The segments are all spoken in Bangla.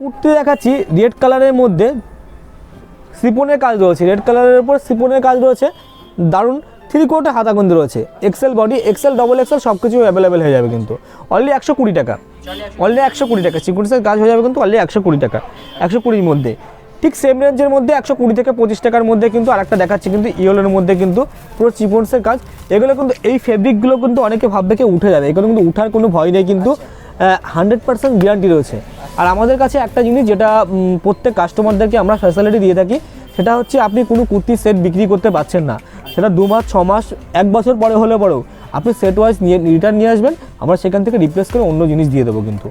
কুর্তি দেখাচ্ছি রেড কালারের মধ্যে সিপনের কাজ রয়েছে রেড কালারের উপর সিপনের কাজ রয়েছে, দারুণ থ্রি কোটে হাতাগন্ধি রয়েছে XL body XL double XL সব কিছু অ্যাভেলেবেল হয়ে যাবে কিন্তু। অনলি একশো কুড়ি টাকা। অনলি একশো কুড়ি টাকা। সিকুয়েন্সের কাজ হয়ে যাবে কিন্তু অনলি একশো কুড়ি টাকা। একশো কুড়ির মধ্যে। ঠিক সেম রেঞ্জের মধ্যে একশো কুড়ি থেকে পঁচিশ টাকার মধ্যে কিন্তু আরেকটা দেখাচ্ছি কিন্তু ইয়েলোর মধ্যে কিন্তু পুরো চিপন্সের কাজ। এগুলো কিন্তু এই ফেব্রিকগুলো কিন্তু অনেকে ভাববে কি উঠে যাবে। এগুলো কিন্তু উঠার কোনো ভয় নেই কিন্তু। হান্ড্রেড পার্সেন্ট গ্যারান্টি রয়েছে। আর আমাদের কাছে একটা জিনিস যেটা প্রত্যেক কাস্টমারদেরকে আমরা ফ্যাসিলিটি দিয়ে থাকি, সেটা হচ্ছে আপনি কোনো কুর্তি সেট বিক্রি করতে পারছেন না। সেটা দু মাস, ছ মাস, এক বছর পরে হলে পরেও আপনি সেট ওয়াইজ নিয়ে রিটার্ন নিয়ে আসবেন, আমরা সেখান থেকে রিপ্লেস করে অন্য জিনিস দিয়ে দেবো কিন্তু।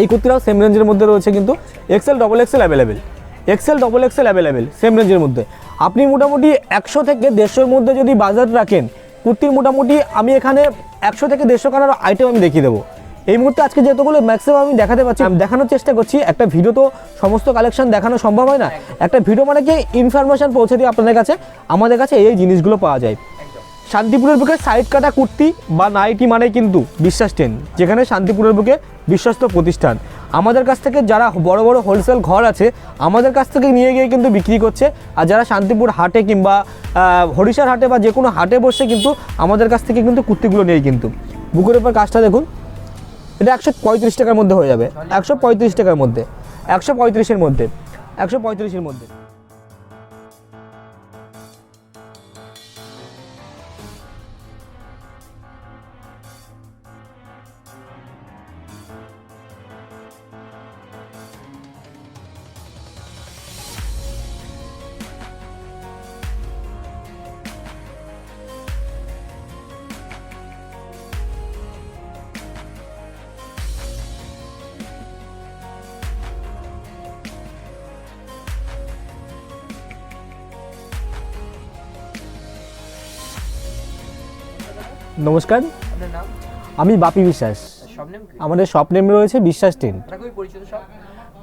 এই কুর্তিটাও সেম রেঞ্জের মধ্যে রয়েছে কিন্তু XL double XL available XL double XL available same রেঞ্জের মধ্যে। আপনি মোটামুটি একশো থেকে দেড়শোর মধ্যে যদি বাজার রাখেন, কুর্তির মোটামুটি আমি এখানে একশো থেকে দেড়শো কানার আইটেম আমি দেখিয়ে দেবো। এই মুহূর্তে আজকে যেতগুলো ম্যাক্সিমাম আমি দেখাতে পারছি আমি দেখানোর চেষ্টা করছি একটা ভিডিও তো সমস্ত কালেকশন দেখানো সম্ভব হয় না। একটা ভিডিও মানে কি ইনফরমেশন পৌঁছে দিই আপনাদের কাছে আমাদের কাছে এই জিনিসগুলো পাওয়া যায়। শান্তিপুরের বুকে সাইড কাটা কুর্তি বা নাইটি মানে কিন্তু বিশ্বাস টেন যেখানে শান্তিপুরের বুকে বিশ্বস্ত প্রতিষ্ঠান। আমাদের কাছ থেকে যারা বড় বড় হোলসেল ঘর আছে আমাদের কাছ থেকে নিয়ে গিয়ে কিন্তু বিক্রি করছে। আর যারা শান্তিপুর হাটে কিংবা আহ, হরিশার হাটে বা যে কোনো হাটে বসে কিন্তু আমাদের কাছ থেকে কিন্তু কুর্তিগুলো নেই কিন্তু। বুকের উপর কাজটা দেখুন। এটা একশো পঁয়ত্রিশ টাকার মধ্যে হয়ে যাবে। একশো পঁয়ত্রিশ টাকার মধ্যে। একশো পঁয়ত্রিশের মধ্যে। একশো পঁয়ত্রিশের মধ্যে। নমস্কার। আমি বাপি বিশ্বাস। আমাদের শপ নেম রয়েছে বিশ্বাস টেন।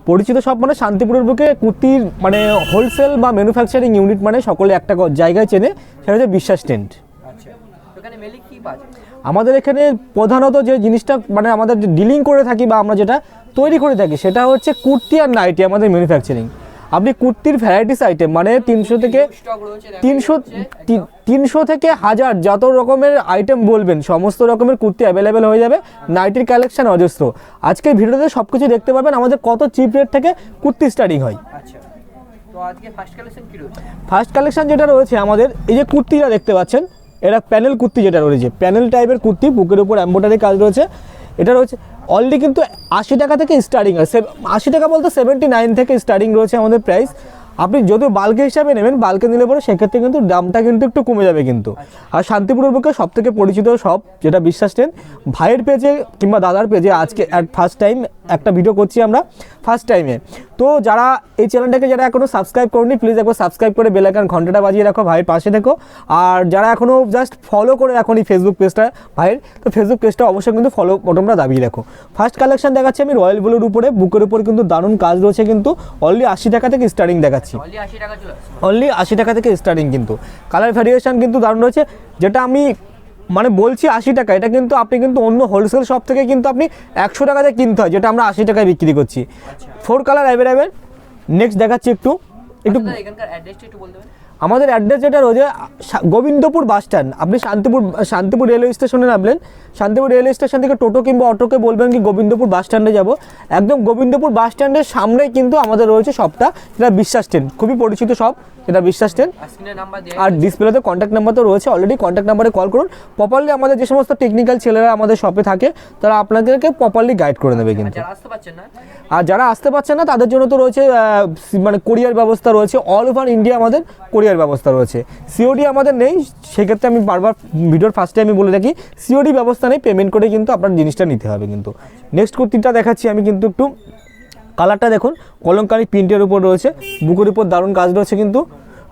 পরিচিত সব মানে শান্তিপুরের বুকে কুর্তির মানে হোলসেল বা ম্যানুফ্যাকচারিং ইউনিট মানে সকলে একটা জায়গায় চেনে সেটা হচ্ছে বিশ্বাস টেন্ট। আচ্ছা। আমাদের এখানে প্রধানত যে জিনিসটা মানে আমাদের ডিলিং করে থাকি বা আমরা যেটা তৈরি করে থাকি সেটা হচ্ছে কুর্তি আর নাইটি আমাদের ম্যানুফ্যাকচারিং আপনি কুর্তির ভ্যারাইটিস আইটেম মানে তিনশো থেকে তিনশো তিনশো থেকে হাজার যত রকমের আইটেম বলবেন সমস্ত রকমের কুর্তি অ্যাভেলেবেল হয়ে যাবে নাইটির কালেকশন অজস্র। আজকে ভিডিওতে সব কিছু দেখতে পাবেন আমাদের কত চিপ রেট থেকে কুর্তি স্টার্টিং হয়। আচ্ছা ফার্স্ট কালেকশন ফার্স্ট কালেকশন যেটা রয়েছে আমাদের এই যে কুর্তিটা দেখতে পাচ্ছেন এটা প্যানেল কুর্তি যেটা রয়েছে প্যানেল টাইপের কুর্তি বুকের উপর এম্বোটারি কাজ রয়েছে। এটা রয়েছে অলরেডি কিন্তু আশি টাকা থেকে স্টার্টিং আছে। আশি টাকা বলতে সেভেন্টি নাইন থেকে স্টার্টিং রয়েছে আমাদের প্রাইস আপনি যদি বাল্কে হিসাবে নেবেন বাল্কে নিলে পরে সেক্ষেত্রে কিন্তু দামটা কিন্তু একটু কমে যাবে কিন্তু। আর শান্তিপুরের পক্ষে সব থেকে পরিচিত সব, যেটা বিশ্বাস নেন ভাইয়ের পেজে কিংবা দাদার পেজে আজকে ফার্স্ট টাইম একটা ভিডিও করছি আমরা। ফার্স্ট টাইমে। তো যারা এই চ্যানেলটাকে যারা এখনও সাবস্ক্রাইব করেনি প্লিজ একবার সাবস্ক্রাইব করে বেল আইকন ঘন্টাটা বাজিয়ে রাখো ভাইয়ের পাশে দেখো আর যারা এখনও জাস্ট ফলো করে রাখো এই ফেসবুক পেজটা ভাইয়ের তো ফেসবুক পেজটা অবশ্যই কিন্তু ফলো বটনটা দাবিয়ে রাখো। ফার্স্ট কালেকশন দেখাচ্ছি আমি রয়্যাল ব্লুর উপরে বুকের উপরে কিন্তু দারুণ কাজ রয়েছে কিন্তু অনলি আশি টাকা থেকে স্টার্টিং দেখাচ্ছি। অনলি আশি টাকা অনলি আশি টাকা থেকে স্টার্টিং কিন্তু। কালার ভ্যারিয়েশন কিন্তু দারুণ রয়েছে। যেটা আমি মানে বলছি আশি টাকা এটা কিন্তু আপনি কিন্তু অন্য হোলসেল শপ থেকে কিন্তু আপনি একশো টাকাতে কিনতে হয় যেটা আমরা আশি টাকায় বিক্রি করছি। ফোর কালার অ্যাভেলেবেল নেক্সট দেখাচ্ছি একটু। একটু আমাদের অ্যাড্রেস যেটা রয়েছে গোবিন্দপুর বাস স্ট্যান্ড আপনি শান্তিপুর শান্তিপুর রেলওয়ে স্টেশনে নামলেন। শান্তিপুর রেলওয়ে স্টেশন থেকে টোটো কিংবা অটোকে বলবেন কি গোবিন্দপুর বাস স্ট্যান্ডে যাব। একদম গোবিন্দপুর বাস স্ট্যান্ডের সামনেই কিন্তু আমাদের রয়েছে শপটা যেটা বিশ্বাস ট্রেন খুবই পরিচিত শপ এটা বিশ্বাস ট্রেন আর ডিসপ্লেতে কন্ট্যাক্ট নাম্বার তো রয়েছে অলরেডি কন্ট্যাক্ট নাম্বারে কল করুন। প্রপারলি আমাদের যে সমস্ত টেকনিক্যাল ছেলেরা আমাদের শপে থাকে তারা আপনাদেরকে প্রপারলি গাইড করে নেবে কিন্তু। পারছেন আর যারা আসতে পারছে না তাদের জন্য তো রয়েছে মানে কোরিয়ার ব্যবস্থা রয়েছে। অল ওভার ইন্ডিয়া আমাদের কোরিয়ার ব্যবস্থা রয়েছে। সিওডি আমাদের নেই সেক্ষেত্রে আমি বারবার ভিডিওর ফার্স্টে আমি বলে রাখি সিওডি ব্যবস্থা নেই পেমেন্ট করে কিন্তু আপনার জিনিসটা নিতে হবে কিন্তু। নেক্সট কুর্তিটা দেখাচ্ছি আমি কিন্তু একটু। কালারটা দেখুন, কলঙ্কারি প্রিন্টের উপর রয়েছে, বুকের উপর দারুণ কাজ রয়েছে কিন্তু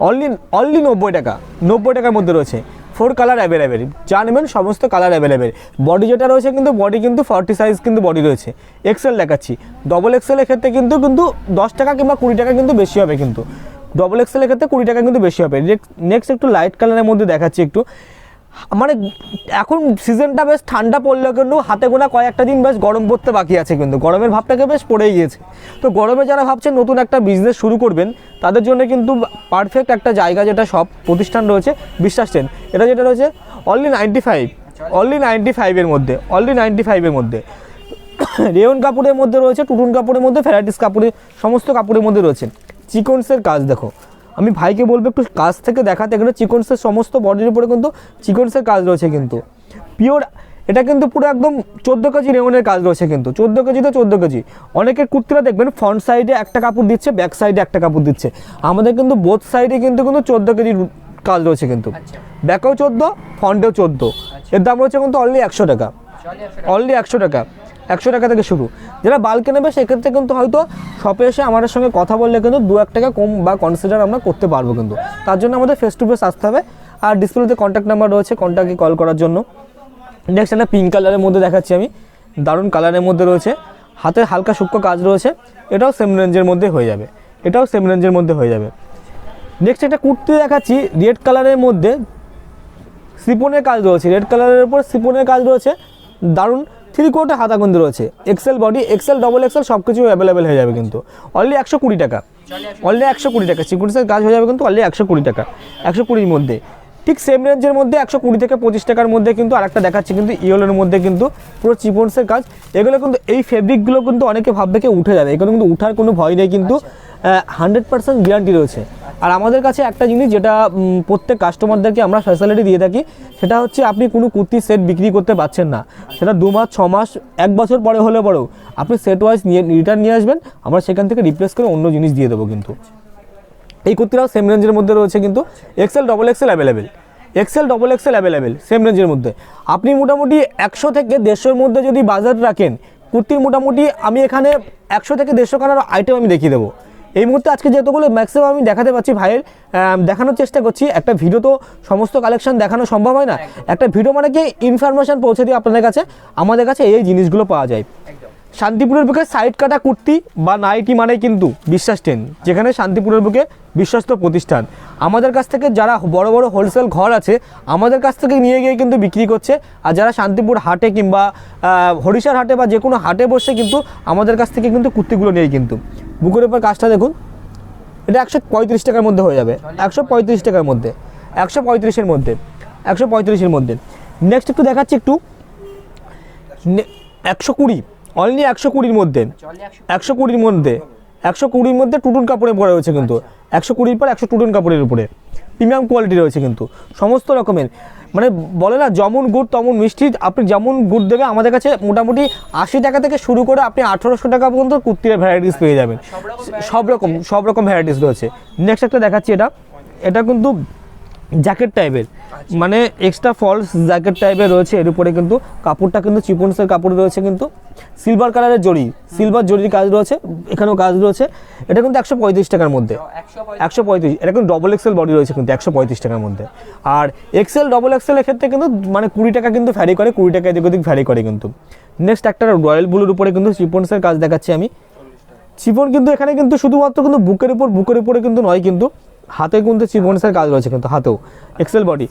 অনলি অনলি নব্বই টাকা, নব্বই টাকার মধ্যে রয়েছে। ফোর কালার অ্যাভেলেবেল যা নেবেন সমস্ত কালার অ্যাভেলেবেল বডি যেটা রয়েছে কিন্তু বডি কিন্তু ফর্টি সাইজ কিন্তু বডি রয়েছে। এক্সেল দেখাচ্ছি। ডবল এক্সেলের ক্ষেত্রে কিন্তু কিন্তু দশ টাকা কিংবা কুড়ি টাকা কিন্তু বেশি হবে কিন্তু। ডবল এক্সেলের ক্ষেত্রে কুড়ি টাকা কিন্তু বেশি হবে। নেক্সট একটু লাইট কালারের মধ্যে দেখাচ্ছি একটু। মানে এখন সিজনটা বেশ ঠান্ডা পড়লেও কিন্তু হাতে গোনা কয়েকটা দিন বেশ গরম পড়তে বাকি আছে কিন্তু। গরমের ভাবটাকে বেশ পড়েই গিয়েছে। তো গরমে যারা ভাবছেন নতুন একটা বিজনেস শুরু করবেন, তাদের জন্য কিন্তু পারফেক্ট একটা জায়গা যেটা সব প্রতিষ্ঠান রয়েছে, বিশ্বাস ট্রেন এটা যেটা রয়েছে only ninety five only ninety ফাইভের মধ্যে অনলি নাইনটি ফাইভের মধ্যে। রেয়ন কাপড়ের মধ্যে রয়েছে টুটুন কাপড়ের মধ্যে ভ্যারাইটিস কাপড়ের সমস্ত কাপড়ের মধ্যে রয়েছে। চিকনসের কাজ দেখো। আমি ভাইকে বলব একটু কাজ থেকে দেখাতে এখানে চিকনসের সমস্ত বডির উপরে কিন্তু চিকনসের কাজ রয়েছে কিন্তু। পিওর এটা কিন্তু পুরো একদম চোদ্দ কেজি রেওনের কাজ রয়েছে কিন্তু। চোদ্দ কেজি তো চোদ্দ কেজি। অনেকের কুর্তিরা দেখবেন ফ্রন্ট সাইডে একটা কাপড় দিচ্ছে ব্যাক সাইডে একটা কাপড় দিচ্ছে। আমাদের কিন্তু বোথ সাইডে কিন্তু কিন্তু চোদ্দ কেজির কাজ রয়েছে কিন্তু। আচ্ছা। ব্যাকেও চোদ্দ ফ্রন্টেও চোদ্দ। এর দাম রয়েছে কিন্তু অনলি একশো টাকা। অনলি একশো টাকা। একশো টাকা থেকে শুরু। যারা বাল্কে নেবে, সেক্ষেত্রে কিন্তু হয়তো শপে এসে আমাদের সঙ্গে কথা বললে কিন্তু দু এক টাকা কম বা কনসিডার আমরা করতে পারব কিন্তু। তার জন্য আমাদের ফেস টু ফেস আসতে হবে। আর ডিসপ্লেতে কন্ট্যাক্ট নাম্বার রয়েছে কন্ট্যাক্টে কল করার জন্য। নেক্সট একটা পিঙ্ক কালারের মধ্যে দেখাচ্ছি আমি। দারুণ কালারের মধ্যে রয়েছে। হাতে হালকা সূক্ষ্ম কাজ রয়েছে। এটাও সেম রেঞ্জের মধ্যে হয়ে যাবে। এটাও সেম রেঞ্জের মধ্যে হয়ে যাবে। নেক্সট একটা কুর্তি দেখাচ্ছি রেড কালারের মধ্যে। সিপনের কাজ রয়েছে। রেড কালারের উপর সিপনের কাজ রয়েছে। দারুণ থ্রি কোয়ার্টার হাতাগন্ধি রয়েছে। XL body XL double XL সব কিছু অ্যাভেলেবেল হয়ে যাবে কিন্তু। অনলি একশো কুড়ি টাকা। চলে একশো কুড়ি টাকা। সিকুয়েন্সের কাজ হয়ে যাবে কিন্তু অনলি একশো কুড়ি টাকা। একশো কুড়ির মধ্যে। ঠিক সেম রেঞ্জের মধ্যে একশো কুড়ি থেকে পঁচিশ টাকার মধ্যে কিন্তু আরেকটা দেখাচ্ছি কিন্তু ইয়েলোর মধ্যে কিন্তু পুরো চিপন্সের কাজ। এগুলো কিন্তু এই ফেব্রিকগুলো কিন্তু অনেকে ভাববে উঠে যাবে। এগুলো কিন্তু উঠার কোনো ভয় নেই কিন্তু হান্ড্রেড পার্সেন্ট গ্যারান্টি রয়েছে। আর আমাদের কাছে একটা জিনিস যেটা প্রত্যেক কাস্টমারদেরকে আমরা ফ্যাসিলিটি দিয়ে থাকি, সেটা হচ্ছে আপনি কোনো কুর্তি সেট বিক্রি করতে পারছেন না। সেটা দু মাস, ছ মাস, এক বছর পরে হলে পরেও আপনি সেট ওয়াইজ নিয়ে রিটার্ন নিয়ে আসবেন, আমরা সেখান থেকে রিপ্লেস করে অন্য জিনিস দিয়ে দেবো কিন্তু। এই কুর্তিটাও সেম রেঞ্জের মধ্যে রয়েছে কিন্তু XL double XL available XL double XL available same রেঞ্জের মধ্যে। আপনি মোটামুটি একশো থেকে দেড়শোর মধ্যে যদি বাজার রাখেন, কুর্তির মোটামুটি আমি এখানে একশো থেকে দেড়শো খানার আইটেম আমি দেখিয়ে দেবো। এই মুহূর্তে আজকে যেহেতুগুলো ম্যাক্সিমাম আমি দেখাতে পাচ্ছি ভাইয়ের দেখানোর চেষ্টা করছি। একটা ভিডিও তো সমস্ত কালেকশন দেখানো সম্ভব হয় না। একটা ভিডিও মানে কি? ইনফরমেশন পৌঁছে দিই আপনাদের কাছে। আমাদের কাছে এই জিনিসগুলো পাওয়া যায়। শান্তিপুরের বুকে সাইড কাটা কুর্তি বা নাইটি মানে কিন্তু বিশ্বাস ট্রেন যেখানে শান্তিপুরের বুকে বিশ্বস্ত প্রতিষ্ঠান। আমাদের কাছ থেকে যারা বড় বড় হোলসেল ঘর আছে আমাদের কাছ থেকে নিয়ে গিয়ে কিন্তু বিক্রি করছে। আর যারা শান্তিপুর হাটে কিংবা হরিশার হাটে বা যে কোনো হাটে বসে কিন্তু আমাদের কাছ থেকে কিন্তু কুর্তিগুলো নেই কিন্তু। বুকের উপর কাজটা দেখুন, এটা একশো পঁয়ত্রিশ টাকার মধ্যে হয়ে যাবে। একশো পঁয়ত্রিশ টাকার মধ্যে। একশো পঁয়ত্রিশের মধ্যে। একশো পঁয়ত্রিশের মধ্যে। নেক্সট একটু দেখাচ্ছি একটু। একশো কুড়ি। অনলি একশো কুড়ির মধ্যে। একশো কুড়ির মধ্যে। একশো কুড়ির মধ্যে টুটুন কাপড়ে পরে রয়েছে কিন্তু। একশো কুড়ির পর একশো টুটুন কাপড়ের উপরে। প্রিমিয়াম কোয়ালিটি রয়েছে কিন্তু সমস্ত রকমের। মানে বলে না যেমন গুড় তেমন মিষ্টি আপনি যেমন গুড় দেবে আমাদের কাছে মোটামুটি আশি টাকা থেকে শুরু করে আপনি আঠেরোশো টাকা পর্যন্ত কুর্তির ভ্যারাইটিস পেয়ে যাবেন। সব রকম সব রকম ভ্যারাইটিস রয়েছে। নেক্সট একটা দেখাচ্ছি এটা। এটা কিন্তু জ্যাকেট টাইপের মানে এক্সট্রা ফলস জ্যাকেট টাইপের রয়েছে এর উপরে কিন্তু কাপড়টা কিন্তু চিপন্সের কাপড় রয়েছে কিন্তু। সিলভার কালারের জড়ি সিলভার জরির কাজ রয়েছে এখানেও কাজ রয়েছে। এটা কিন্তু একশো পঁয়ত্রিশ টাকার মধ্যে। একশো একশো পঁয়ত্রিশ এটা কিন্তু ডবল এক্সেল বডি রয়েছে কিন্তু একশো পঁয়ত্রিশ টাকার মধ্যে। আর এক্সেল ডবল এক্সেলের ক্ষেত্রে কিন্তু মানে কুড়ি টাকা কিন্তু ভ্যারি করে কুড়ি টাকা এদিক ওদিক ভ্যারি করে কিন্তু। নেক্সট একটা রয়্যাল ব্লুর উপরে কিন্তু চিপন্সের কাজ দেখাচ্ছি আমি। চিপন কিন্তু এখানে কিন্তু শুধুমাত্র কিন্তু বুকের উপর বুকের উপরে কিন্তু নয় কিন্তু হাতে কিন্তু চিপনসের কাজ রয়েছে কিন্তু হাতেও। XL body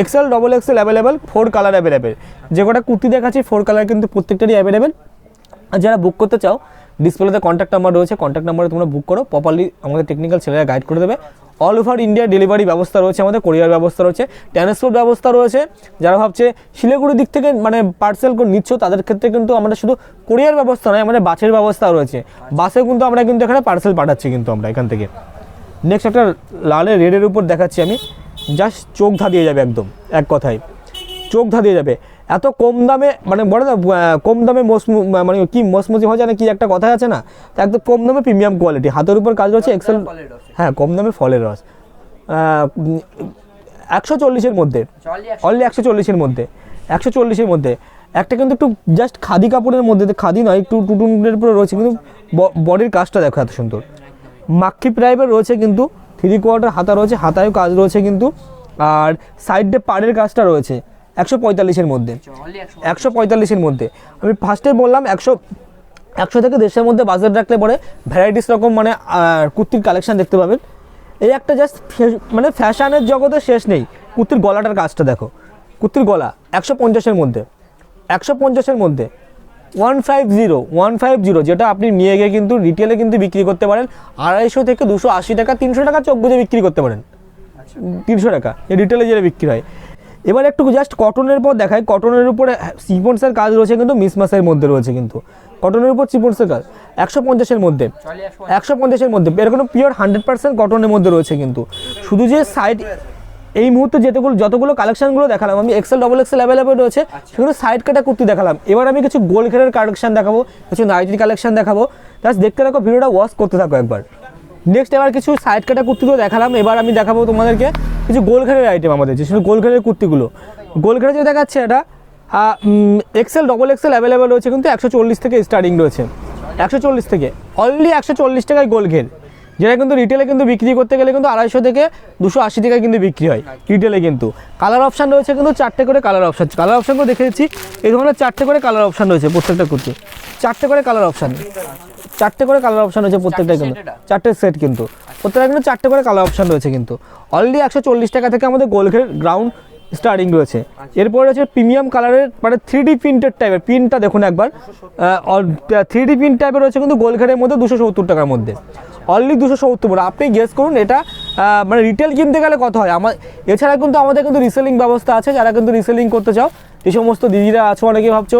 XL double XL available four colour available যে কটা কুর্তি দেখাচ্ছি ফোর কালার কিন্তু প্রত্যেকটারই অ্যাভেলেবেল আর যারা বুক করতে চাও ডিসপ্লেতে কন্ট্যাক্ট নাম্বার রয়েছে। কন্ট্যাক্ট নাম্বারে তোমরা বুক করো। প্রপারলি আমাদের টেকনিক্যাল ছেলেরা গাইড করে দেবে। অল ওভার ইন্ডিয়া ডেলিভারি ব্যবস্থা রয়েছে আমাদের কোরিয়ার ব্যবস্থা রয়েছে ট্রান্সপোর্ট ব্যবস্থা রয়েছে। যারা ভাবছে শিলিগুড়ির দিক থেকে মানে পার্সেল নিচ্ছ, তাদের ক্ষেত্রে কিন্তু আমরা শুধু কোরিয়ার ব্যবস্থা নয়, আমাদের বাসের ব্যবস্থা রয়েছে। বাসে কিন্তু আমরা কিন্তু এখানে পার্সেল পাঠাচ্ছি কিন্তু আমরা এখান থেকে। নেক্সট একটা লালের রেডের উপর দেখাচ্ছি আমি। জাস্ট চোখ ধাঁধিয়ে যাবে একদম এক কথায়। চোখ ধাঁধিয়ে যাবে। এত কম দামে মানে বলে না কম দামে মসমু মানে কি মসমুজি হয় জানে কি একটা কথা আছে না? তো একদম কম দামে প্রিমিয়াম কোয়ালিটি হাতের উপর কাজ রয়েছে এক্সেল হ্যাঁ কম দামে ফলের রস। একশো চল্লিশের মধ্যে। অনলি একশো। চল্লিশের মধ্যে। একশো চল্লিশের মধ্যে। একটা কিন্তু একটু জাস্ট খাদি কাপড়ের মধ্যে খাদি নয় একটু টুটুনের উপরে রয়েছে কিন্তু বডির কাজটা দেখো এত সুন্দর। মাক্কি প্রাইভের রয়েছে কিন্তু থ্রি কোয়ার্টার হাতা রয়েছে, হাতায়ও কাজ রয়েছে কিন্তু। আর সাইডে পাড়ের কাজটা রয়েছে, একশো পঁয়তাল্লিশের মধ্যে। একশো পঁয়তাল্লিশের মধ্যে। আমি ফার্স্টে বললাম একশো একশো থেকে দেশের মধ্যে বাজার রাখলে পরে ভ্যারাইটিস রকম মানে কুর্তির কালেকশান দেখতে পাবেন। এই একটা জাস্ট মানে ফ্যাশনের জগতে শেষ নেই। কুর্তির গলাটার কাজটা দেখো। কুর্তির গলা একশো পঞ্চাশের মধ্যে। একশো পঞ্চাশের মধ্যে। One five zero one five zero যেটা আপনি নিয়ে গিয়ে কিন্তু রিটেলে কিন্তু বিক্রি করতে পারেন। আড়াইশো থেকে দুশো আশি টাকা, তিনশো টাকা চোখ বুঝে বিক্রি করতে পারেন। তিনশো টাকা রিটেলে যেটা বিক্রি হয়। এবার একটু জাস্ট কটনের পর দেখায় কটনের উপরে সিপন্সের কাজ রয়েছে কিন্তু মিসমাসের মধ্যে রয়েছে কিন্তু। কটনের উপর সিপন্সের কাজ, একশো পঞ্চাশের মধ্যে, একশো পঞ্চাশের মধ্যে। এর কোনো পিওর হান্ড্রেড পার্সেন্ট কটনের মধ্যে রয়েছে কিন্তু। শুধু যে সাইড এই মুহূর্তে যেগুলো যতগুলো কালেকশনগুলো দেখালাম আমি এক্সেল ডবল এক্সেল অ্যাভেলেবেল রয়েছে সেগুলো সাইড কাটা কুর্তি দেখালাম। এবার আমি কিছু গোল ঘেরের কালেকশন দেখাবো কিছু নাইটির কালেকশন দেখাবো। জাস্ট দেখতে থাকো ভিডিওটা ওয়াশ করতে থাকো একবার। নেক্সট এবার কিছু সাইড কাটা কুর্তিগুলো দেখালাম এবার আমি দেখাবো তোমাদেরকে কিছু গোল ঘেরের আইটেম আমাদের যে গোল ঘেরের কুর্তিগুলো। গোল ঘেরে যে দেখাচ্ছে এটা এক্সেল ডবল এক্সেল অ্যাভেলেবেল রয়েছে কিন্তু একশো চল্লিশ থেকে স্টার্টিং রয়েছে। একশো চল্লিশ থেকে অনলি একশো চল্লিশ টাকায় গোল ঘের। যেটা কিন্তু রিটেলে কিন্তু বিক্রি করতে গেলে কিন্তু আড়াইশো থেকে দুশো আশি টাকায় কিন্তু বিক্রি হয় রিটেলে কিন্তু। কালার অপশান রয়েছে কিন্তু চারটে করে কালার অপশান কালার অপশানগুলো দেখে দিচ্ছি। এই ধরনের চারটে করে কালার অপশান রয়েছে প্রত্যেকটা কুর্তি। চারটে করে কালার অপশান চারটে করে কালার অপশান রয়েছে প্রত্যেকটা কিন্তু। চারটে সেট কিন্তু। প্রত্যেকটা কিন্তু চারটে করে কালার অপশান রয়েছে কিন্তু। অলরেডি একশো চল্লিশ টাকা থেকে আমাদের গোলঘের গ্রাউন্ড স্টার্টিং রয়েছে। এরপর রয়েছে প্রিমিয়াম কালারের মানে থ্রি ডি প্রিন্টেড টাইপের প্রিন্টটা দেখুন একবার। থ্রি ডি প্রিন্ট টাইপের রয়েছে কিন্তু গোলঘেরের মধ্যে দুশো সত্তর টাকার মধ্যে। অনলি দুশো সত্তর আপনি গেস করুন, এটা মানে রিটেল কিনতে গেলে কত হয়? আমার এছাড়া কিন্তু আমাদের কিন্তু রিসেলিং ব্যবস্থা আছে, যারা কিন্তু রিসেলিং করতে চাও। যে সমস্ত দিদিরা আছো, অনেকে ভাবছ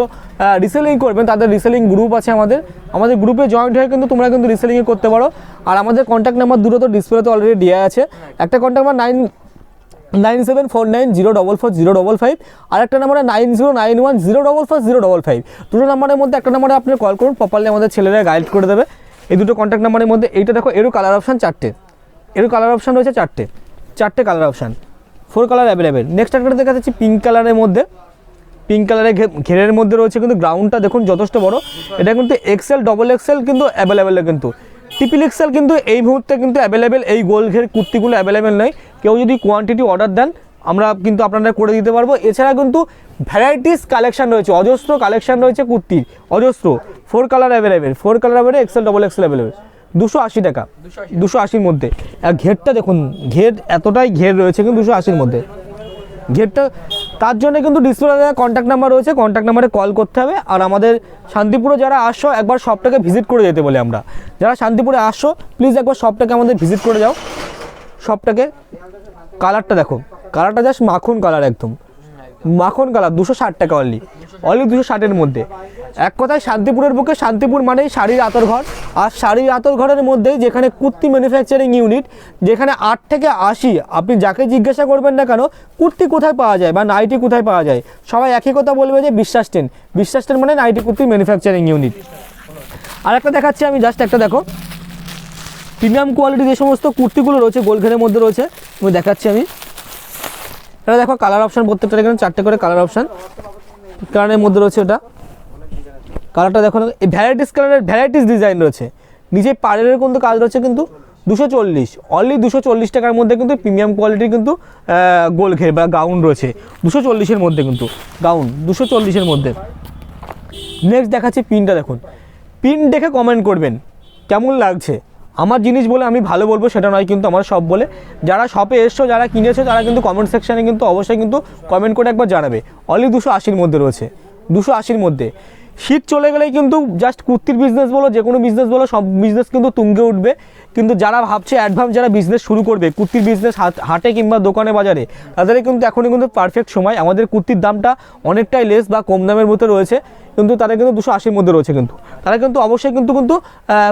রিসেলিং করবেন, তাদের রিসেলিং গ্রুপ আছে আমাদের। আমাদের গ্রুপে জয়েন্ট হয়ে কিন্তু তোমরা কিন্তু রিসেলিংয়ে করতে পারো। আর আমাদের কন্ট্যাক্ট নাম্বার দুটো তো ডিসপ্লেতে অলরেডি দেওয়া আছে। একটা contact number nine nine seven four nine zero double four zero double five আর একটা নাম্বারে nine zero nine one zero double four zero double five দুটো নাম্বারের মধ্যে একটা নাম্বারে আপনি কল করুন প্রপারলি আমাদের ছেলেরা গাইড করে দেবে। এই দুটো কন্ট্যাক্ট নাম্বারের মধ্যে এইটা দেখো, এরও কালার অপশান চারটে। এরও কালার অপশান রয়েছে চারটে। চারটে colour option four colour available next একটা দেখা যাচ্ছে পিঙ্ক কালারের মধ্যে। পিঙ্ক কালারের ঘেরের মধ্যে রয়েছে কিন্তু গ্রাউন্ডটা দেখুন যথেষ্ট বড়। এটা কিন্তু এক্সেল ডবল এক্সেল কিন্তু অ্যাভেলেবেল কিন্তু। ট্রিপল এক্সেল কিন্তু এই মুহূর্তে কিন্তু অ্যাভেলেবেল এই গোল ঘের কুর্তিগুলো অ্যাভেলেবেল নয়। কেউ যদি কোয়ান্টিটি অর্ডার দেন আমরা কিন্তু আপনারা করে দিতে পারব। এছাড়া কিন্তু ভ্যারাইটিস কালেকশান রয়েছে। অজস্র কালেকশান রয়েছে কুর্তির। অজস্র। Four colour available four colour available XL double XL available দুশো আশি টাকা। দুশো আশির মধ্যে। আর ঘেরটা দেখুন ঘের এতটাই ঘের রয়েছে কিন্তু দুশো আশির মধ্যে। ঘেরটা তার জন্য কিন্তু ডিসপ্লে কন্ট্যাক্ট নাম্বার রয়েছে। কন্ট্যাক্ট নাম্বারে কল করতে হবে। আর আমাদের শান্তিপুরে যারা আসছো একবার শপটাকে ভিজিট করে যেতে বলে আমরা। যারা শান্তিপুরে আসছো প্লিজ একবার শপটাকে আমাদের ভিজিট করে যাও। শপটাকে কালারটা দেখো। কালারটা জাস্ট মাখন কালার একদম। মাখন কালার দুশো ষাট টাকা অনলি অনলি দুশো ষাটের মধ্যে। এক কথায় শান্তিপুরের বুকে শান্তিপুর মানেই শাড়ির আতর ঘর। আর শাড়ির আতর ঘরের মধ্যেই যেখানে কুর্তি ম্যানুফ্যাকচারিং ইউনিট যেখানে আট থেকে আশি আপনি যাকে জিজ্ঞাসা করবেন না কেন কুর্তি কোথায় পাওয়া যায় বা নাইটি কোথায় পাওয়া যায়? সবাই একই কথা বলবে যে বিশ্বাস টেন বিশ্বাস টেন মানে নাইটি কুর্তি ম্যানুফ্যাকচারিং ইউনিট আর একটা দেখাচ্ছি আমি জাস্ট একটা দেখো। প্রিমিয়াম কোয়ালিটি যে সমস্ত কুর্তিগুলো রয়েছে গোলঘেরের মধ্যে রয়েছে আমি দেখাচ্ছি আমি। এটা দেখো কালার অপশান প্রত্যেকটা এখানে চারটে করে কালার অপশান কালারের মধ্যে রয়েছে ওটা। কালারটা দেখো এই ভ্যারাইটিস কালারের ভ্যারাইটিস ডিজাইন রয়েছে। নিচে পাড়ের কিন্তু কাজ রয়েছে কিন্তু দুশো চল্লিশ। অনলি দুশো চল্লিশ টাকার মধ্যে কিন্তু প্রিমিয়াম কোয়ালিটির কিন্তু গোল ঘের বা গাউন রয়েছে। দুশো চল্লিশের মধ্যে কিন্তু গাউন দুশো চল্লিশের মধ্যে। নেক্সট দেখাচ্ছি পিনটা দেখুন। পিন দেখে কমেন্ট করবেন, কেমন লাগছে? আমার জিনিস বলে আমি ভালো বলব সেটা নয় কিন্তু আমার সব বলে। যারা শপে এসছো, যারা কিনেছো, তারা কিন্তু কমেন্ট সেকশানে কিন্তু অবশ্যই কিন্তু কমেন্ট করে একবার জানাবে। অলি দুশো আশির মধ্যে রয়েছে। দুশো আশির মধ্যে। শীত চলে গেলেই কিন্তু জাস্ট কুর্তির বিজনেস বলো যে কোনো বিজনেস বলো সব বিজনেস কিন্তু তুঙ্গে উঠবে। কিন্তু যারা ভাবছে অ্যাডভান্স যারা বিজনেস শুরু করবে কুর্তির বিজনেস হাটে কিংবা দোকানে বাজারে তাদের কিন্তু এখনই কিন্তু পারফেক্ট সময়। আমাদের কুর্তির দামটা অনেকটাই লেস বা কম দামের মধ্যে রয়েছে কিন্তু তারা কিন্তু দুশো আশির মধ্যে রয়েছে কিন্তু। তারা কিন্তু অবশ্যই কিন্তু কিন্তু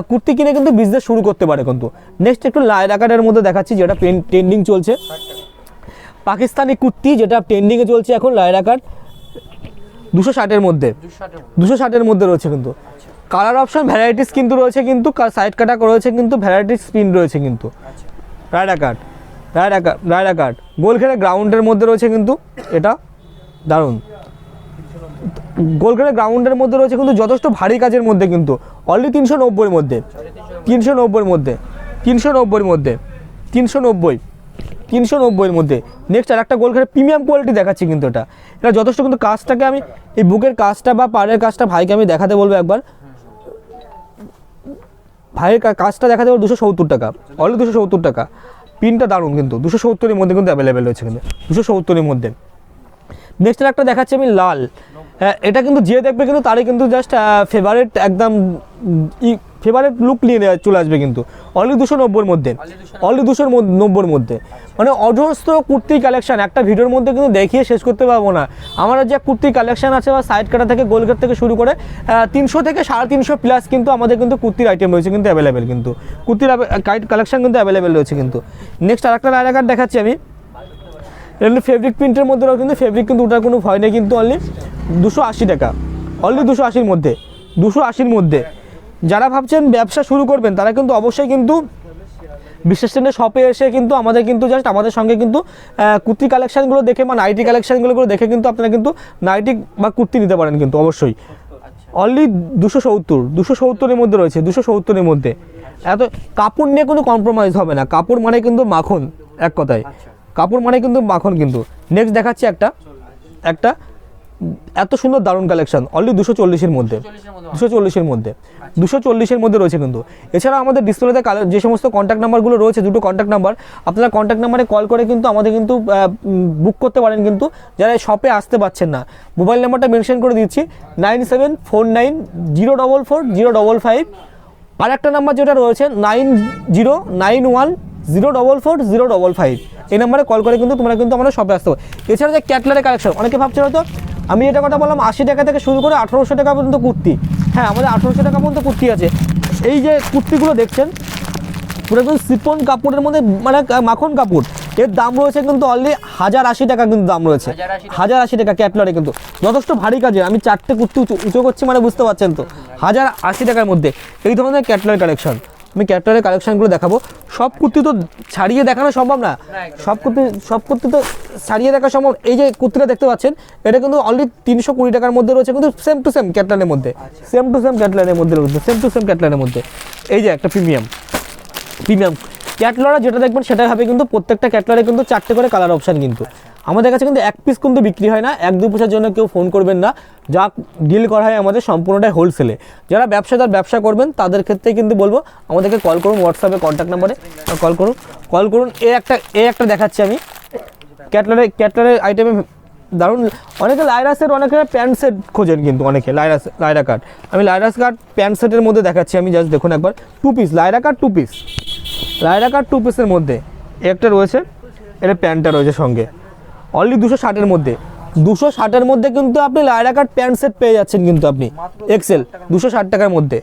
কুর্তি কিনে কিন্তু বিজনেস শুরু করতে পারে কিন্তু। নেক্সট একটু লাইরাকাটের মধ্যে দেখাচ্ছি যেটা ট্রেন্ডিং চলছে। পাকিস্তানি কুর্তি যেটা ট্রেন্ডিংয়ে চলছে এখন লাইরাকাট দুশো ষাটের মধ্যে। দুশো ষাটের মধ্যে রয়েছে কিন্তু। কালার অপশন ভ্যারাইটিস কিন্তু রয়েছে কিন্তু সাইড কাটা রয়েছে কিন্তু ভ্যারাইটিস স্পিন রয়েছে কিন্তু। রায়ডা কাট রায়ডা রায়ডা কাট গোল খেলে গ্রাউন্ডের মধ্যে রয়েছে কিন্তু, এটা দারুণ। গোল খেলে গ্রাউন্ডের মধ্যে রয়েছে কিন্তু, যথেষ্ট ভারী কাজের মধ্যে কিন্তু। অলরেডি তিনশো নব্বইয়ের মধ্যে। তিনশো নব্বইয়ের মধ্যে। তিনশো নব্বইয়ের মধ্যে। তিনশো নব্বই। তিনশো নব্বইয়ের মধ্যে। নেক্সট আর একটা গোল খেলে প্রিমিয়াম কোয়ালিটি দেখাচ্ছি কিন্তু এটা। এটা যথেষ্ট কিন্তু কাজটাকে আমি এই বুকের কাজটা বা পাড়ের কাজটা ভাইকে আমি দেখাতে বলব একবার। ভাইয়ের কাজটা দেখাতে বলব দুশো সত্তর টাকা। অলরেডি দুশো সত্তর টাকা। পিনটা দারুণ কিন্তু। দুশো সত্তরের মধ্যে কিন্তু অ্যাভেলেবেল রয়েছে কিন্তু। দুশো সত্তরের মধ্যে। নেক্সট আর একটা দেখাচ্ছি আমি লাল। হ্যাঁ, এটা কিন্তু যে দেখবে কিন্তু তারই কিন্তু জাস্ট ফেভারিট একদম ফেভারিট লুক নিয়ে চলে আসবে কিন্তু। অনলি দুশো নব্বইর মধ্যে। অনলি দুশো নব্বইয়ের মধ্যে। মানে অজস্র কুর্তি কালেকশান একটা ভিডিওর মধ্যে কিন্তু দেখিয়ে শেষ করতে পারব না। আমার যে কুর্তি কালেকশান আছে বা সাইড কাটা থেকে গোলগেট থেকে শুরু করে তিনশো থেকে সাড়ে তিনশো প্লাস কিন্তু আমাদের কিন্তু কুর্তির আইটেম রয়েছে কিন্তু অ্যাভেলেবেল কিন্তু। কুর্তির কালেকশান কিন্তু অ্যাভেলেবেল রয়েছে কিন্তু। নেক্সট আরেকটা লাইন কার্ড দেখাচ্ছি আমি। এমনি ফেব্রিক প্রিন্টের মধ্যে রয়েছে কিন্তু ফেব্রিক কিন্তু ওটার কোনো ভয় নেই কিন্তু অনলি দুশো আশি টাকা। অনলি দুশো আশির মধ্যে। দুশো আশির মধ্যে। যারা ভাবছেন ব্যবসা শুরু করবেন তারা কিন্তু অবশ্যই কিন্তু বিশ্বাস স্ট্যান্ডের শপে এসে কিন্তু আমাদের কিন্তু জাস্ট আমাদের সঙ্গে কিন্তু কুর্তি কালেকশানগুলো দেখে বা নাইটি কালেকশানগুলো দেখে কিন্তু আপনারা কিন্তু নাইটি বা কুর্তি নিতে পারেন কিন্তু অবশ্যই। অনলি দুশো সত্তর দুশো সত্তরের মধ্যে রয়েছে দুশো সত্তরের মধ্যে। এত কাপড় নিয়ে কোনো কম্প্রোমাইজ হবে না। কাপড় মানে কিন্তু মাখন এক কথায়। কাপড় মানে কিন্তু মাখন কিন্তু। নেক্সট দেখাচ্ছি একটা একটা এত সুন্দর দারুণ কালেকশন অনলি দুশো চল্লিশের মধ্যে। চল্লিশের মধ্যে। দুশো চল্লিশের মধ্যে। দুশো চল্লিশের মধ্যে রয়েছে কিন্তু। এছাড়া আমাদের ডিসপ্লেতে যে সমস্ত কন্ট্যাক্ট নাম্বারগুলো রয়েছে দুটো কন্ট্যাক্ট নাম্বার আপনারা কন্ট্যাক্ট নাম্বারে কল করে কিন্তু আমাদের কিন্তু বুক করতে পারেন কিন্তু। যারা শপে আসতে পারছেন না মোবাইল নাম্বারটা মেনশন করে দিচ্ছি nine seven four nine zero double four zero double five. আর একটা নাম্বার যেটা রয়েছে nine zero nine one zero double four zero double five. এই নাম্বারে কল করে কিন্তু তোমরা কিন্তু আমরা শপে আসতে এছাড়া যে ক্যাটলারের কালেকশন অনেকে ভাবছে হয়তো আমি এটা কথা বললাম আশি টাকা থেকে শুরু করে আঠারোশো টাকা পর্যন্ত কুর্তি। হ্যাঁ আমাদের আঠারোশো টাকা পর্যন্ত কুর্তি আছে। এই যে কুর্তিগুলো দেখছেন পুরো একদম সিপন কাপড়ের মধ্যে মানে মাখন কাপড়। এর দাম রয়েছে কিন্তু অনলি হাজার আশি টাকা কিন্তু দাম রয়েছে। হাজার আশি টাকা। হাজার আশি টাকা ক্যাটলরে কিন্তু। যথেষ্ট ভারী কাজের। আমি চারটে কুর্তি উঁচু উঁচু করছি মানে বুঝতে পারছেন তো। হাজার আশি টাকার মধ্যে। এই ধরনের ক্যাটলর কালেকশন আমি ক্যাটলরের কালেকশনগুলো দেখাবো। সব কুর্তি তো ছাড়িয়ে দেখানো সম্ভব না। সব কুর্তি সব কুর্তি তো ছাড়িয়ে দেখা সম্ভব। এই যে কুর্তিটা দেখতে পাচ্ছেন এটা কিন্তু অলরেডি তিনশো কুড়ি টাকার মধ্যে রয়েছে কিন্তু সেম টু সেম ক্যাটলানের মধ্যে। সেম টু সেম ক্যাটলানের মধ্যে রয়েছে সেম টু সেম ক্যাটলানের মধ্যে। এই যে একটা প্রিমিয়াম প্রিমিয়াম ক্যাটলরা যেটা দেখবেন সেটাই হবে কিন্তু প্রত্যেকটা ক্যাটলরে কিন্তু চারটে করে কালার অপশান কিন্তু। আমাদের কাছে কিন্তু এক পিস কিন্তু বিক্রি হয় না। এক, দু পিসের জন্য কেউ ফোন করবেন না। যা ডিল করা হয় আমাদের সম্পূর্ণটাই হোলসেলে যারা ব্যবসাদার ব্যবসা করবেন, তাদের ক্ষেত্রে কিন্তু বলব, আমাদেরকে কল করুন হোয়াটসঅ্যাপে কন্ট্যাক্ট নাম্বারে কল করুন কল করুন। এ একটা এ একটা দেখাচ্ছি আমি। ক্যাটলারে ক্যাটলারের আইটেমে দারুণ। অনেকে লাইরাসের অনেকে প্যান্ট সেট খোঁজেন কিন্তু, অনেকে লাইরাস লাইরা কাট আমি লাইরাস কাট প্যান্ট সেটের মধ্যে দেখাচ্ছি আমি জাস্ট দেখুন একবার। টু পিস লাইরা কাট টু পিস লাইরা কাট টু পিসের মধ্যে একটা রয়েছে, এটা প্যান্টটা রয়েছে সঙ্গে। অনলি দুশো ষাটের মধ্যে। দুশো ষাটের মধ্যে কিন্তু আপনি লায়রা কাট প্যান্ট সেট পেয়ে যাচ্ছেন কিন্তু আপনি। এক্সেল দুশো ষাট টাকার মধ্যে।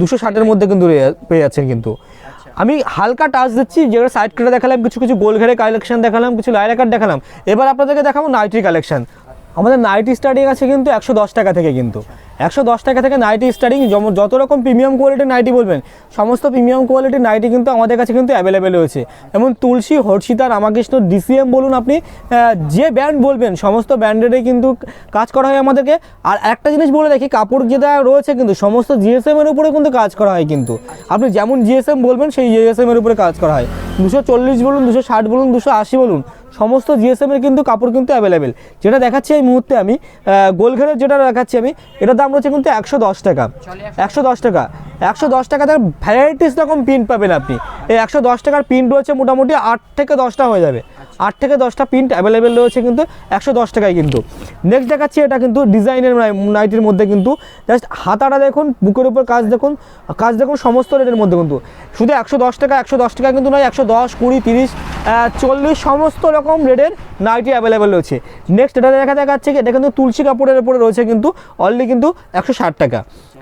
দুশো ষাটের মধ্যে কিন্তু পেয়ে যাচ্ছেন কিন্তু। আমি হালকা টাচ দিচ্ছি যেগুলো সাইড কেটে দেখালাম, কিছু কিছু গোল ঘেরে কালেকশন দেখালাম, কিছু লাইরা কাট দেখালাম। এবার আপনাদেরকে দেখাবো নাইটি কালেকশন আমাদের নাইটি স্টার্টিং আছে কিন্তু একশো দশ টাকা থেকে কিন্তু। একশো দশ টাকা থেকে নাইটি স্টার্টিং যত রকম প্রিমিয়াম কোয়ালিটির নাইটি বলবেন, সমস্ত প্রিমিয়াম কোয়ালিটির নাইটি কিন্তু আমাদের কাছে কিন্তু অ্যাভেলেবেল রয়েছে। যেমন তুলসী হর্ষিতা রামাকৃষ্ণ ডিসিএম বলুন আপনি যে ব্র্যান্ড বলবেন, সমস্ত ব্র্যান্ডেরই কিন্তু কাজ করা হয় আমাদেরকে। আর একটা জিনিস বলে রাখি, কাপড় যেটা রয়েছে কিন্তু, সমস্ত জিএসএম এর উপরে কিন্তু কাজ করা হয় কিন্তু। আপনি যেমন জিএসএম বলবেন, সেই জিএসএম এর উপরে কাজ করা হয়। দুশো চল্লিশ বলুন, দুশো ষাট বলুন, দুশো আশি বলুন সমস্ত জিএসএম এর কিন্তু কাপড় কিন্তু অ্যাভেলেবেল যেটা দেখাচ্ছি এই মুহূর্তে আমি গোলঘরের যেটা দেখাচ্ছি আমি এটার দাম রয়েছে কিন্তু একশো দশ টাকা। একশো দশ টাকা। একশো দশ টাকাতে ভ্যারাইটিস রকম প্রিন্ট পাবেন আপনি। এই একশো দশ টাকার প্রিন্ট রয়েছে মোটামুটি আট থেকে দশটা হয়ে যাবে। আট থেকে দশটা প্রিন্ট অ্যাভেলেবেল রয়েছে কিন্তু একশো দশ টাকায় কিন্তু। নেক্সট দেখাচ্ছি এটা কিন্তু ডিজাইনের নাইটির মধ্যে কিন্তু। জাস্ট হাতাটা দেখুন বুকের উপর কাজ দেখুন কাজ দেখুন সমস্ত রেটের মধ্যে কিন্তু। শুধু একশো দশ টাকা একশো দশ টাকা কিন্তু নয় একশো দশ কুড়ি তিরিশ চল্লিশ সমস্ত রকম রেটের নাইটি অ্যাভেলেবেল রয়েছে। নেক্সট এটা দেখা দেখাচ্ছে এটা কিন্তু তুলসী কাপড়ের উপরে রয়েছে কিন্তু অনলি কিন্তু একশো ষাট টাকা।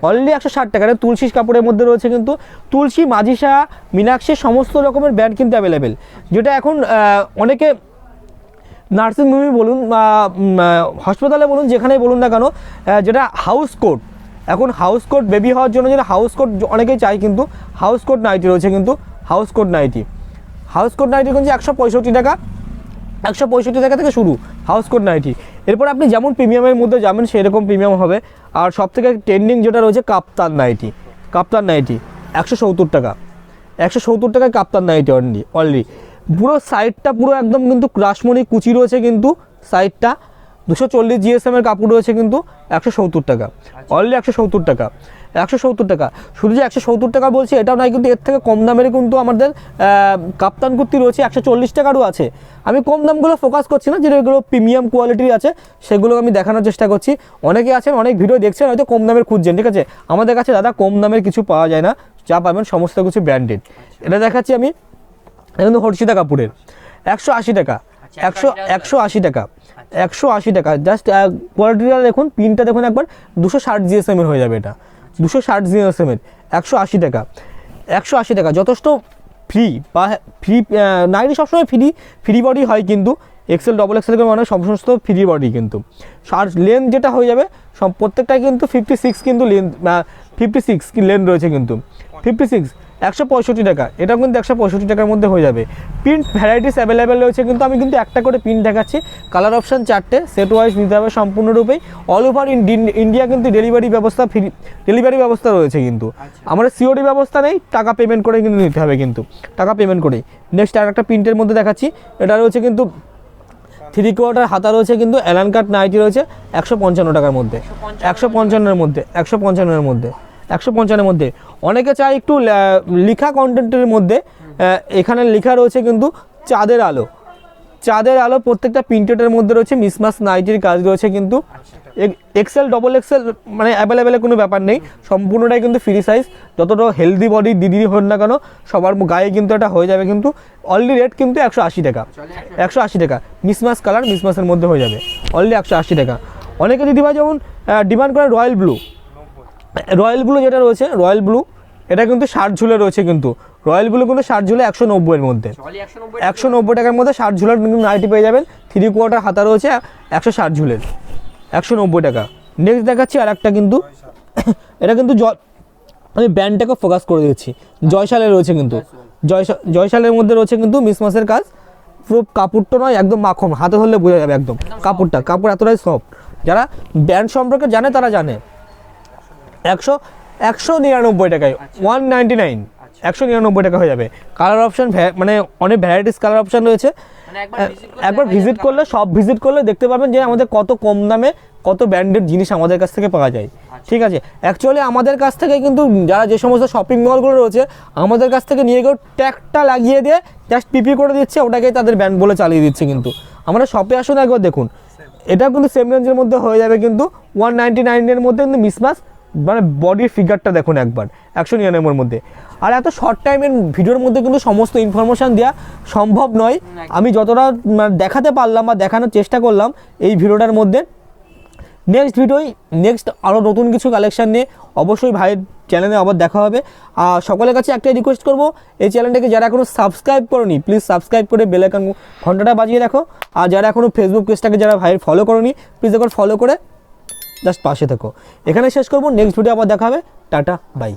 অনলি একশো ষাট টাকা। এটা তুলসী কাপড়ের মধ্যে রয়েছে কিন্তু তুলসী মাঝিসা মীনাক্ষী, সমস্ত রকমের ব্র্যান্ড কিন্তু অ্যাভেলেবেল যেটা এখন অনেকে নার্সিং হোমে বলুন বা হাসপাতালে বলুন, যেখানেই বলুন না কেন যেটা হাউস কোট এখন হাউস কোট বেবি হওয়ার জন্য যেটা হাউস কোট অনেকেই চাই কিন্তু হাউস কোট নাইটি রয়েছে কিন্তু house coat nightie. House coat nightie কিন্তু একশো পঁয়ষট্টি টাকা। একশো পঁয়ষট্টি টাকা থেকে শুরু হাউস কোট নাইটি এরপর আপনি যেমন প্রিমিয়ামের মধ্যে যাবেন, সেরকম প্রিমিয়াম হবে। আর সব থেকে ট্রেন্ডিং যেটা রয়েছে, কাপ্তান নাইটি কাপ্তান নাইটি একশো সত্তর টাকা। একশো সত্তর টাকায় কাপ্তান নাইটি অলরেডি অলরেডি পুরো সাইডটা পুরো একদম কিন্তু রাসমণি কুচি রয়েছে কিন্তু সাইডটা দুশো চল্লিশ জিএসএম এর কাপড় রয়েছে কিন্তু একশো সত্তর টাকা। অনলি একশো সত্তর টাকা। একশো সত্তর টাকা। শুধু যে একশো সত্তর টাকা বলছি এটাও নয় কিন্তু এর থেকে কম দামের কিন্তু আমাদের কাপ্তান কুর্তি রয়েছে একশো চল্লিশ টাকারও আছে। আমি কম দামগুলো ফোকাস করছি না যেগুলো প্রিমিয়াম কোয়ালিটির আছে সেগুলো আমি দেখানোর চেষ্টা করছি। অনেকে আছেন অনেক ভিডিও দেখছেন হয়তো কম দামের খুঁজছেন ঠিক আছে? আমাদের কাছে দাদা কম দামের কিছু পাওয়া যায় না যা পাবেন সমস্ত কিছু ব্র্যান্ডেড এটা দেখাচ্ছি আমি কিন্তু হর্ষিতা কাপুরের। একশো আশি টাকা আচ্ছা, একশো একশো আশি টাকা একশো আশি টাকা। জাস্ট কোয়ালিটিটা দেখুন পিনটা দেখুন একবার দুশো ষাট জিএসএম এর হয়ে যাবে এটা। দুশো ষাট জিএসএম এর একশো আশি টাকা। একশো আশি টাকা, যথেষ্ট ফ্রি বা ফ্রি নাইটি সবসময় ফ্রি ফ্রি বডি হয় কিন্তু এক্সেল ডবল এক্সেল মানে সমস্ত ফ্রি বডি কিন্তু। আর লেন্থ যেটা হয়ে যাবে সব প্রত্যেকটাই কিন্তু ফিফটি সিক্স কিন্তু লেন্থ ফিফটি সিক্স লেন্থ রয়েছে কিন্তু। ফিফটি সিক্স একশো পঁয়ষট্টি টাকা। এটা কিন্তু একশো পঁয়ষট্টি টাকার মধ্যে হয়ে যাবে। প্রিন্ট ভ্যারাইটিস অ্যাভেলেবেল রয়েছে কিন্তু আমি কিন্তু একটা করে প্রিন্ট দেখাচ্ছি। কালার অপশান চারটে সেট ওয়াইজ নিতে হবে সম্পূর্ণরূপেই। অল ওভার ইন্ডিয়া কিন্তু ডেলিভারি ব্যবস্থা ফ্রি ডেলিভারি ব্যবস্থা রয়েছে কিন্তু। আমাদের সিওডি ব্যবস্থা নেই টাকা পেমেন্ট করে কিন্তু নিতে হবে কিন্তু। টাকা পেমেন্ট করেই। নেক্সট আর একটা প্রিন্টের মধ্যে দেখাচ্ছি। এটা রয়েছে কিন্তু থ্রি কোয়ার্টার হাতা রয়েছে কিন্তু অ্যালান কাট নাইটি রয়েছে একশো পঞ্চান্ন টাকার মধ্যে। একশো পঞ্চান্নের মধ্যে একশো পঞ্চান্নের মধ্যে। একশো পঞ্চান্নের মধ্যে। অনেকে চায় একটু লিখা কন্টেন্টের মধ্যে। এখানে লেখা রয়েছে কিন্তু চাঁদের আলো। চাঁদের আলো প্রত্যেকটা প্রিন্টেডের মধ্যে রয়েছে মিসমাস নাইটির কাজ রয়েছে কিন্তু। এক্সেল ডবল এক্সেল মানে অ্যাভেলেবেলে কোনো ব্যাপার নেই। সম্পূর্ণটাই কিন্তু ফ্রি সাইজ যতটা হেলদি বডি দিদি হন না কেন, সবার গায়ে কিন্তু এটা হয়ে যাবে কিন্তু অনলি রেট কিন্তু একশো আশি টাকা। একশো আশি টাকা। মিসমাস কালার মিসমাসের মধ্যে হয়ে যাবে। অনলি একশো আশি টাকা। অনেকে দিদিভাই যেমন ডিমান্ড করে রয়্যাল ব্লু রয়্যাল ব্লু যেটা রয়েছে রয়্যাল ব্লু এটা কিন্তু ষাট ঝুলে রয়েছে কিন্তু। রয়্যাল ব্লু কিন্তু ষাট ঝুলে একশো নব্বইয়ের মধ্যে। একশো নব্বই টাকার মধ্যে ষাট ঝুলের কিন্তু নাইটি পেয়ে যাবেন। থ্রি কোয়ার্টার হাতা রয়েছে একশো ষাট ঝুলের। একশো নব্বই টাকা। নেক্সট দেখাচ্ছি আর একটা কিন্তু। এটা কিন্তু জ- আমি ব্যান্ডটাকে ফোকাস করে দিচ্ছি জয়শালে রয়েছে কিন্তু। জয়শা জয়শালের মধ্যে রয়েছে কিন্তু মিসমাসের কাজ। পুরো কাপড়টা নয় একদম মাখন। হাতে ধরলে বোঝা যাবে একদম। কাপড়টা কাপড় এতটাই সফট যারা ব্যান্ড সম্পর্কে জানে তারা জানে। একশো একশো নিরানব্বই টাকায় ওয়ান নাইনটি নাইন একশো নিরানব্বই টাকা হয়ে যাবে। কালার অপশান মানে অনেক ভ্যারাইটিস কালার অপশান রয়েছে। মানে একবার ভিজিট করলে সব ভিজিট করলে দেখতে পাবেন যে আমাদের কত কম দামে কত ব্র্যান্ডেড জিনিস আমাদের কাছ থেকে পাওয়া যায়। ঠিক আছে? অ্যাকচুয়ালি আমাদের কাছ থেকে কিন্তু যারা যে সমস্ত শপিং মলগুলো রয়েছে আমাদের কাছ থেকে নিয়ে গিয়ে ট্যাগটা লাগিয়ে দিয়ে জাস্ট পিপি করে দিচ্ছে ওটাকেই তাদের ব্র্যান্ড বলে চালিয়ে দিচ্ছে কিন্তু। আমরা শপে আসুন একবার দেখুন। এটাও কিন্তু সেম রেঞ্জের মধ্যে হয়ে যাবে কিন্তু ওয়ান নাইনটি নাইনের মধ্যে কিন্তু মিসমাস মানে বডির ফিগারটা দেখুন একবার একশো নিরানব্বইয়ের মধ্যে। আর এত শর্ট টাইমের ভিডিওর মধ্যে কিন্তু সমস্ত ইনফরমেশান দেওয়া সম্ভব নয়। আমি যতটা মানে দেখাতে পারলাম বা দেখানোর চেষ্টা করলাম এই ভিডিওটার মধ্যে। নেক্সট ভিডিওই নেক্সট আরও নতুন কিছু কালেকশান নিয়ে অবশ্যই ভাইয়ের চ্যানেলে আবার দেখা হবে। আর সকলের কাছে একটাই রিকোয়েস্ট করব এই চ্যানেলটাকে যারা এখনও সাবস্ক্রাইব করনি প্লিজ সাবস্ক্রাইব করে বেলাইকান ঘন্টাটা বাজিয়ে রাখো। আর যারা এখনও ফেসবুক পেজটাকে যারা ভাইয়ের ফলো করনি প্লিজ এখন ফলো করে জাস্ট পাশে থেকো। এখানে শেষ করব নেক্সট ভিডিও আবার দেখা হবে। Tata bye